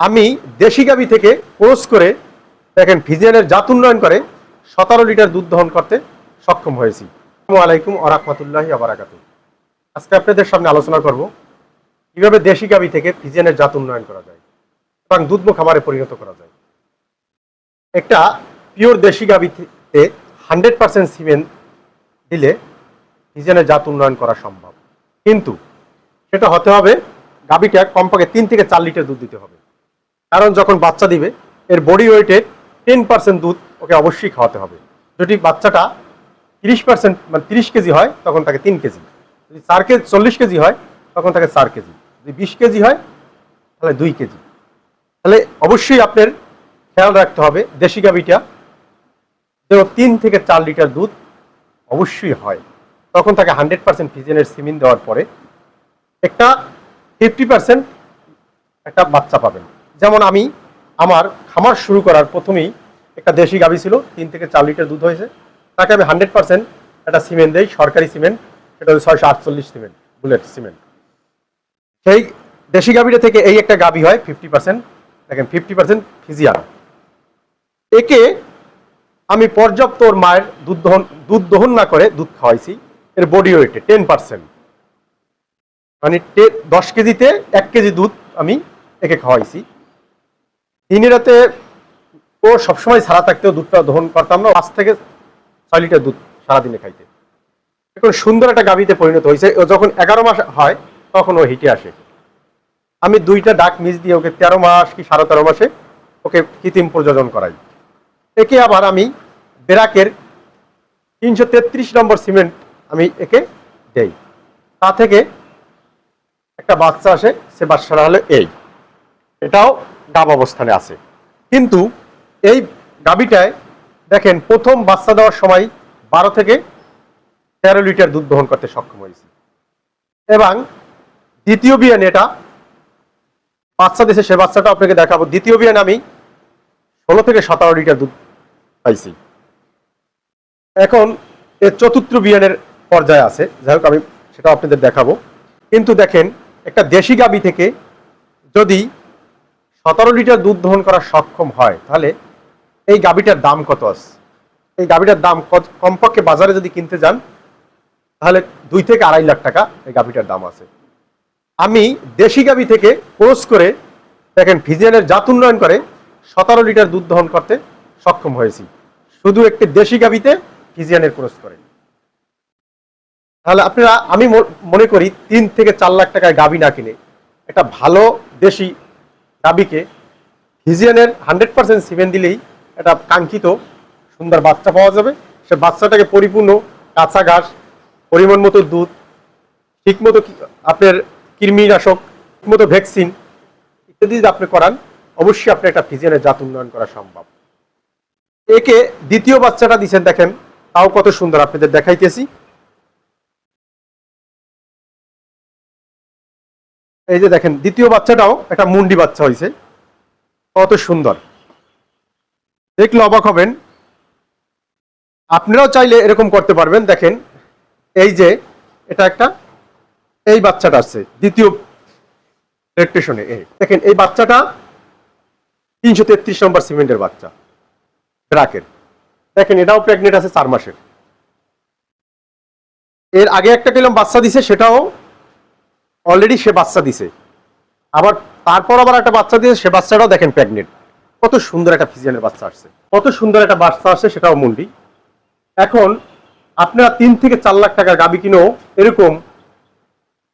আমি দেশি গাবি থেকে ক্রস করে দেখেন ফিজিয়ানের জাত উন্নয়ন করে সতেরো লিটার দুধ দহন করতে সক্ষম হয়েছি। আলাইকুম আরাকমাতুল্লাহি আবারাকাতু আজকে আপনাদের সামনে আলোচনা করব কীভাবে দেশি গাবি থেকে ফিজিয়ানের জাত উন্নয়ন করা যায় এবং দুধমুখ খামারে পরিণত করা যায়। একটা পিওর দেশি গাবিতে হান্ড্রেড পার্সেন্ট সিমেন্ট দিলে ফিজিয়ানের জাত উন্নয়ন করা সম্ভব। কিন্তু সেটা হতে হবে গাবিটা কমপক্ষে তিন থেকে চার লিটার দুধ দিতে হবে। কারণ যখন বাচ্চা দিবে, এর বডি ওয়েটের টেন পার্সেন্ট দুধ ওকে অবশ্যই খাওয়াতে হবে। যদি বাচ্চাটা তিরিশ পার্সেন্ট মানে তিরিশ কেজি হয়, তখন তাকে তিন কেজি। যদি চার কেজি চল্লিশ কেজি হয়, তখন তাকে চার কেজি। যদি বিশ কেজি হয়, তাহলে দুই কেজি। তাহলে অবশ্যই আপনার খেয়াল রাখতে হবে, দেশি গাবিটা যেন তিন থেকে চার লিটার দুধ অবশ্যই হয়। তখন তাকে হান্ড্রেড পার্সেন্ট ফিজেনের সিমিন দেওয়ার পরে একটা ফিফটি পার্সেন্ট একটা বাচ্চা পাবেন। যেমন আমি, আমার খামার শুরু করার প্রথমেই একটা দেশি গাভি ছিল, তিন থেকে চার লিটার দুধ হয়েছে। তাকে আমি হান্ড্রেড পার্সেন্ট একটা সিমেন্ট দেই, সরকারি সিমেন্ট। সেটা হচ্ছে ছয়শো আটচল্লিশ সিমেন্ট, বুলেট সিমেন্ট। সেই দেশি গাভীটা থেকে এই একটা গাভী হয় ফিফটি পার্সেন্ট। দেখেন, ফিফটি পার্সেন্ট ফিজিয়ান। একে আমি পর্যাপ্ত ওর মায়ের দুধ দহন দুধ দহন না করে দুধ খাওয়াইছি। এর বডি ওয়েটে টেন পার্সেন্ট মানে দশ কেজিতে এক কেজি দুধ আমি একে খাওয়াইছি। দিনে রাতে ও সবসময় ছাড়া থাকতেও দুধটা দহন করতাম না। পাঁচ থেকে ছয় লিটার দুধ সারাদিনে খাইতে। এখন সুন্দর একটা গাভীতে পরিণত হয়েছে ও যখন এগারো মাস হয়, তখন ও হিটে আসে। আমি দুইটা ডাক মিস দিয়ে ওকে তেরো মাস কি সাড়ে তেরো মাসে ওকে কৃত্রিম প্রযোজন করাই। একে আবার আমি বেরাকের তিনশো তেত্রিশ নম্বর সিমেন্ট আমি একে দেই। তা থেকে একটা বাচ্চা আসে, সে বাচ্চাটা হলো এই। এটাও গাব অবস্থানে আছে। কিন্তু এই গাবিটায় দেখেন প্রথম বাচ্চা দেওয়ার সময় বারো থেকে তেরো লিটার দুধ দহন করতে সক্ষম হয়েছে। এবং দ্বিতীয় বিয়ান এটা বাচ্চা দেশে সে বাচ্চাটা আপনাকে দেখাবো। দ্বিতীয় বিয়ান আমি ষোলো থেকে সতেরো লিটার দুধ পাইছি। এখন এর চতুর্থ বিয়ানের পর্যায়ে আছে। যাই হোক, আমি সেটা আপনাদের দেখাবো। কিন্তু দেখেন, একটা দেশি গাবি থেকে যদি সতেরো লিটার দুধ দহন করা সক্ষম হয়, তাহলে এই গাবিটার দাম কত আছে? এই গাবিটার দাম কমপক্ষে বাজারে যদি কিনতে যান, তাহলে দুই থেকে আড়াই লাখ টাকা এই গাবিটার দাম আছে। আমি দেশি গাবি থেকে ক্রস করে, দেখেন ফিজিয়ানের জাত উন্নয়ন করে, সতেরো লিটার দুধ দহন করতে সক্ষম হয়েছি। শুধু একটি দেশি গাবিতে ফিজিয়ানের ক্রস করে। তাহলে আপনারা, আমি মনে করি তিন থেকে চার লাখ টাকায় গাবি না কিনে, একটা ভালো দেশি গাবিকে ফিজিয়ানের হান্ড্রেড পার্সেন্ট সিমেন্ট দিলেই একটা কাঙ্ক্ষিত সুন্দর বাচ্চা পাওয়া যাবে। সে বাচ্চাটাকে পরিপূর্ণ কাঁচা ঘাস, পরিমাণ মতো দুধ, ঠিকমতো আপনার কৃমিনাশক, ঠিকমতো ভ্যাকসিন ইত্যাদি যদি আপনি করান, অবশ্যই আপনি একটা ফিজিয়ানের জাত উন্নয়ন করা সম্ভব। একে দ্বিতীয় বাচ্চাটা দিচ্ছেন, দেখেন, তাও কত সুন্দর আপনাদের দেখাইতেছি। এই যে দেখেন, দ্বিতীয় বাচ্চাটাও একটা মুন্ডি বাচ্চা হয়েছে কত সুন্দর। দেখলে অবাক হবেন। আপনারাও চাইলে এরকম করতে পারবেন। দেখেন, এই যে এটা একটা, এই বাচ্চাটা আসছে, দ্বিতীয় ইলেকট্রেশনে এই। দেখেন, এই বাচ্চাটা তিনশো তেত্রিশ নম্বর সিমেন্টের বাচ্চা, ট্রাকের। দেখেন, এটাও প্রেগনেন্ট আছে চার মাসের। এর আগে একটা কিলাম বাচ্চা দিছে, সেটাও অলরেডি সে বাচ্চা দিছে। আবার তারপর আবার একটা বাচ্চা দিয়েছে, সে বাচ্চাটাও দেখেন প্রেগনেন্ট কত সুন্দর একটা ফিজিয়ানের বাচ্চা আসছে। কত সুন্দর একটা বাচ্চা আসছে, সেটাও মুন্ডি। এখন আপনারা তিন থেকে চার লাখ টাকার গাবি কিনেও এরকম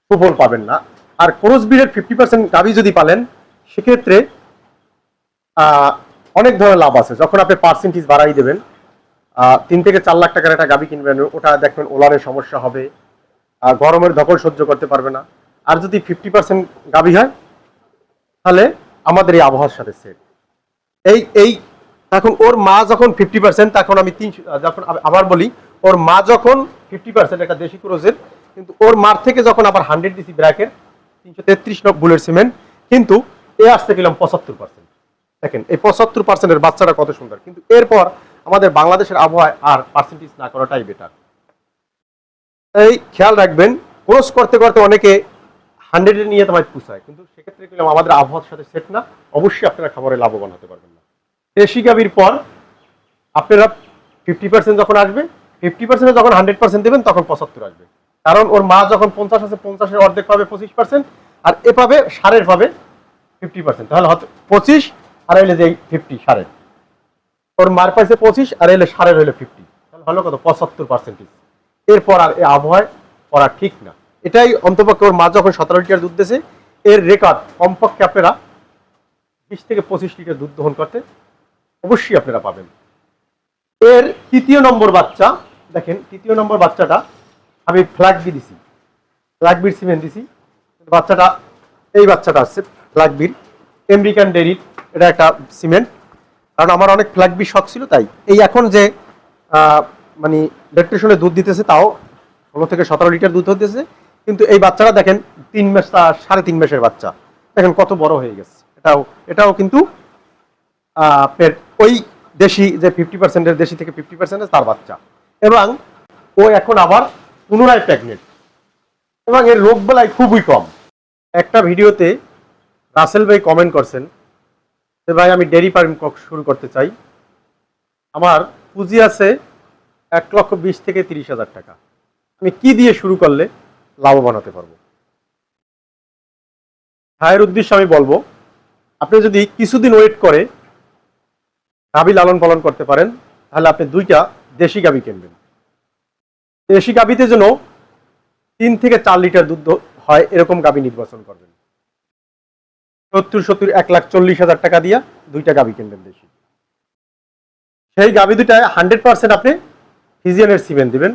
সুফল পাবেন না। আর ক্রোস ফিফটি পার্সেন্ট গাবি যদি পালেন, সেক্ষেত্রে অনেক ধরনের লাভ আছে। যখন আপনি পার্সেন্টেজ বাড়াই দেবেন তিন থেকে চার লাখ টাকার একটা গাবি কিনবেন, ওটা দেখবেন ওলানের সমস্যা হবে। গরমের ধকল সহ্য করতে পারবে না। আর যদি ফিফটি পার্সেন্ট গাবি হয়, তাহলে আমাদের এই আবহাওয়ার সাথে সেট এই এই, এখন ওর মা যখন ফিফটি পার্সেন্ট তখন আমি তিনশো, যখন আবার বলি, ওর মা যখন ফিফটি পার্সেন্ট একটা দেশি ক্রোজের, কিন্তু ওর মার থেকে যখন আবার হান্ড্রেড ডিসি ব্র্যাকের তিনশো তেত্রিশ বুলেট সিমেন্ট কিন্তু এ আসতে গেলাম পঁচাত্তর পার্সেন্ট দেখেন, এই পঁচাত্তর পার্সেন্টের বাচ্চাটা কত সুন্দর। কিন্তু এরপর আমাদের বাংলাদেশের আবহাওয়ায় আর পার্সেন্টেজ না করাটাই বেটার এই, খেয়াল রাখবেন ক্রস করতে করতে অনেকে হান্ড্রেডে নিয়ে তোমায় পুষায়। কিন্তু সেক্ষেত্রে গেলাম আমাদের আবহাওয়ার সাথে সেট না। অবশ্যই আপনারা খাবারে লাভবান হতে পারবেন না। দেশি গাভীর পর আপনারা ফিফটি পার্সেন্ট যখন আসবে ফিফটি পার্সেন্টে যখন হান্ড্রেড পার্সেন্ট দেবেন, তখন পঁচাত্তর আসবে। কারণ ওর মা যখন পঞ্চাশ আছে, পঞ্চাশের অর্ধেক পাবে পঁচিশ পার্সেন্ট আর এ পাবে, সারের পাবে ফিফটি পার্সেন্ট তাহলে হয়তো পঁচিশ, আর এলে যে ফিফটি সারের। ওর মার পাইছে পঁচিশ, আর এলে সারের হলে ফিফটি তাহলে হলো কত? পঁচাত্তর পার্সেন্টেজ এরপর আর এই আবহাওয়ায় পড়া ঠিক না। এটাই অন্তপক্ষে ওর মা যখন সতেরো লিটার দুধ দিয়েছে, এর রেকর্ড কমপক্ষে আপনারা বিশ থেকে পঁচিশ লিটার দুধ দহন করতে অবশ্যই আপনারা পাবেন। এর তৃতীয় নম্বর বাচ্চা, দেখেন, তৃতীয় নম্বর বাচ্চাটা আমি ফ্ল্যাগ বি দিছি ফ্ল্যাগ বির সিমেন্ট দিছি। বাচ্চাটা, এই বাচ্চাটা আসছে ফ্ল্যাগ বির আমেরিকান ডেরির এটা একটা সিমেন্ট কারণ আমার অনেক ফ্ল্যাগ বি শখ ছিল, তাই। এই এখন যে মানে ল্যাকটেশনে দুধ দিতেছে, তাও ষোলো থেকে সতেরো লিটার দুধ হতেছে। কিন্তু এই বাচ্চাটা দেখেন, তিন মাস তা সাড়ে তিন মাসের বাচ্চা। দেখেন কত বড় হয়ে গেছে। এটাও এটাও কিন্তু আপনার ওই দেশি যে ফিফটি পার্সেন্টের দেশি থেকে ফিফটি পার্সেন্টের তার বাচ্চা। এবং ও এখন আবার পুনরায় প্রেগনেন্ট এবং এর রোগ বেলায় খুবই কম। একটা ভিডিওতে রাসেল ভাই কমেন্ট করছেন যে, ভাই, আমি ডেরি ফার্ম শুরু করতে চাই। আমার পুঁজি আছে এক লক্ষ বিশ থেকে তিরিশ হাজার টাকা। আমি কি দিয়ে শুরু করলে লাভবান হতে পারব। ভাইয়ের উদ্দেশ্যে আমি বলব, আপনি যদি কিছুদিন ওয়েট করে গাভী লালন পালন করতে পারেন, তাহলে আপনি দুইটা দেশি গাভী কিনবেন। দেশি গাভীতে যেন তিন থেকে চার লিটার দুধ হয়, এরকম গাভী নির্বাচন করবেন। সত্তর সত্তর, এক লাখ চল্লিশ হাজার টাকা দিয়া দুইটা গাভী কিনবেন দেশি। সেই গাভী দুটায় হান্ড্রেড পার্সেন্ট আপনি ফিজিয়ানের সিমেন্ট দিবেন,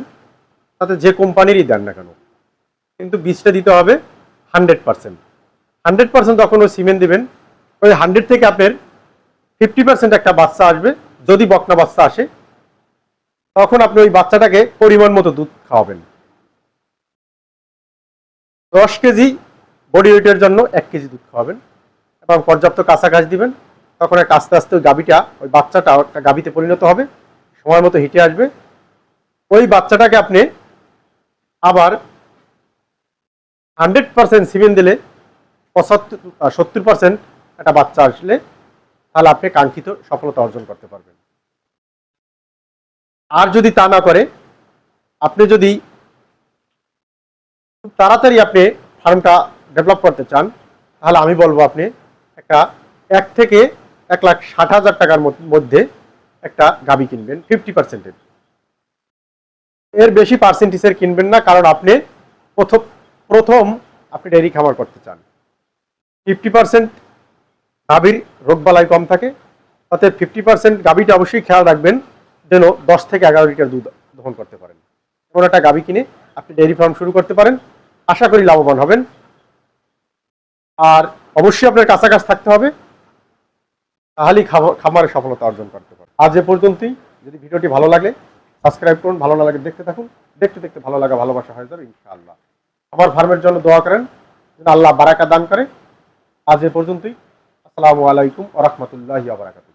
তাতে যে কোম্পানিরই দেন না কেন। কিন্তু বীজটা দিতে হবে হান্ড্রেড পার্সেন্ট হান্ড্রেড পার্সেন্ট যখন ওই সিমেন্ট দিবেন। ওই হান্ড্রেড থেকে আপনার ফিফটি পার্সেন্ট একটা বাচ্চা আসবে, যদি বকনা বাচ্চা আসে, তখন আপনি ওই বাচ্চাটাকে পরিমাণ মতো দুধ খাওয়াবেন। দশ কেজি বডি ওয়েটের জন্য এক কেজি দুধ খাওয়াবেন। এবং পর্যাপ্ত কাঁচা ঘাস দিবেন। তখন এক আস্তে আস্তে ওই গাভীটা, ওই বাচ্চাটা একটা গাভীতে পরিণত হবে। সময় মতো হিটে আসবে। ওই বাচ্চাটাকে আপনি আবার হান্ড্রেড পার্সেন্ট সিমেন্ট দিলে পঁচাত্তর সত্তর পার্সেন্ট একটা বাচ্চা আসলে তাহলে আপনি কাঙ্ক্ষিত সফলতা অর্জন করতে পারবেন। আর যদি তা না করে, আপনি যদি খুব তাড়াতাড়ি আপনি ফার্মটা ডেভেলপ করতে চান, তাহলে আমি বলব আপনি একটা এক থেকে এক লাখ ষাট হাজার টাকার মধ্যে একটা গাবি কিনবেন, ফিফটি পার্সেন্টের। এর বেশি পার্সেন্টেজের কিনবেন না, কারণ আপনি প্রথম প্রথম আপনি ডেয়ারি খামার করতে চান। ফিফটি পার্সেন্ট গাভীর রোগ রোগবালাই কম থাকে অর্থাৎ ফিফটি পার্সেন্ট গাভীটা অবশ্যই খেয়াল রাখবেন যেন দশ থেকে এগারো লিটার দুধ দহন করতে পারেন। এমন একটা গাভী কিনে আপনি ডেয়ারি ফার্ম শুরু করতে পারেন, আশা করি লাভবান হবেন। আর অবশ্যই আপনার কাছাকাছি থাকতে হবে, তাহলেই খামারে সফলতা অর্জন করতে পারেন আজ এ পর্যন্তই, যদি ভিডিওটি ভালো লাগে সাবস্ক্রাইব করুন, ভালো না লাগে দেখতে থাকুন, দেখতে দেখতে ভালো লাগা, ভালোবাসা হয়ে যাবে, ইনশাআল্লাহ। আমার ফার্মের জন্য দোয়া করেন আল্লাহ বারাকা দান করে। আজ এ পর্যন্তই। আসসালামু আলাইকুম ওরহমতুল্লাহ আবরাকাত